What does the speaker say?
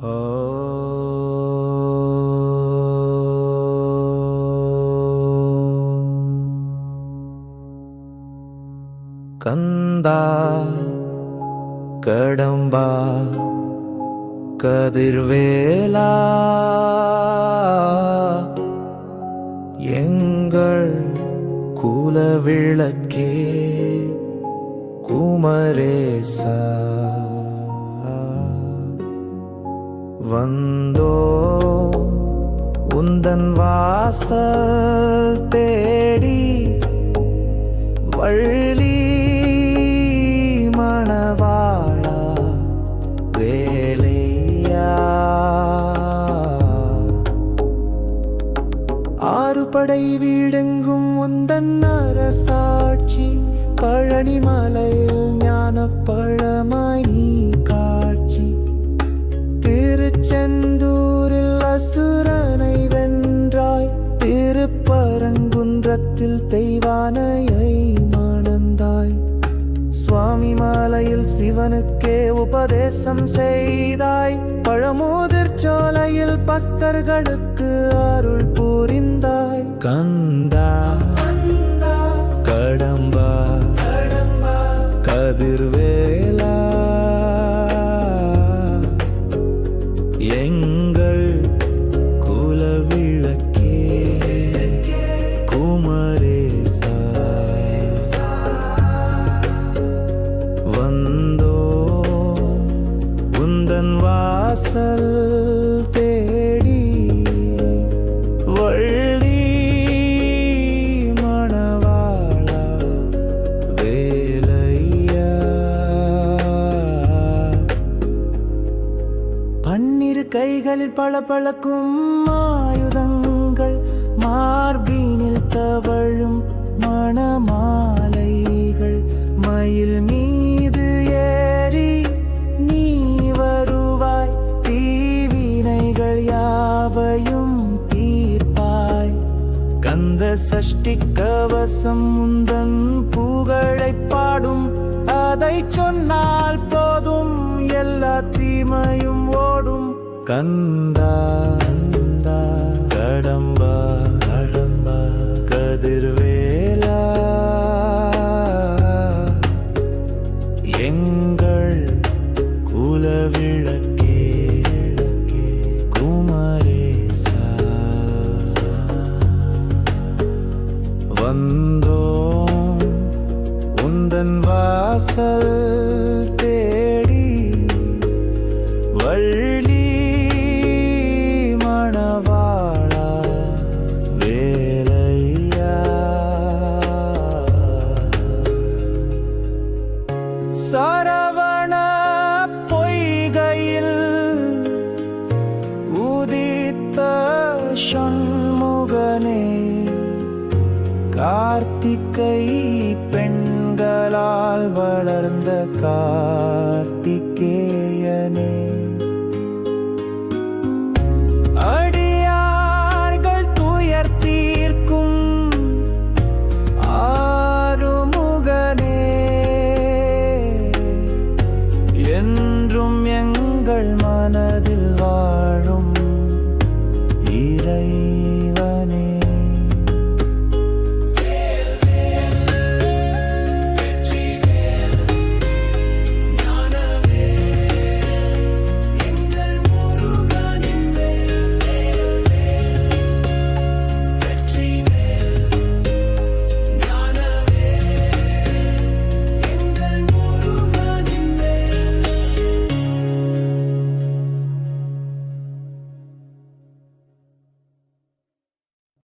Oh. கந்தா கடம்பா கதிர்வேலா. எங்கள் குலவிளக்கே குமரேசா. வந்தோ? உந்தன் வாசல் தேடி வள்ளி மணவாளா வேலையா? ஆறுபடை வீடெங்கும் உந்தன் அரசாட்சி பழனிமலையில் ஞான பழமாய் நீ திருச்செந்தூரில் அசுரனை வென்றாய். திருப்பரங்குன்றத்தில் தெய்வானையை மணந்தாய். சுவாமி மாலையில் சிவனுக்கே உபதேசம் செய்தாய். பழமோதிர் சோலையில் பக்தர்களுக்கு அருள் புரிந்தாய். கண் உந்தன் வாசல் தேடி வள்ளி மணவாளா வேலையா? பன்னிரு கைகளில் பளபளக்கும் ஆயுதங்கள் மார்பினில் தவழும் மணமா? சஷ்டி கவசம் முந்தன் புகழை பாடும். அதை சொன்னால் போதும் எல்லா தீமையும் ஓடும். கந்தா கந்தா கடம்பா கடம்பா கதிர்வேலா. எங்கள் குலவிளக்கே வந்தோம் உந்தன் வாசல். கார்த்திகை பெண்களால் வளர்ந்த கார்த்திகேயனே. அடியார்கள் துயர் தீர்க்கும் ஆறுமுகனே. என்றும் எங்கள் மனதில் வாழும் இறை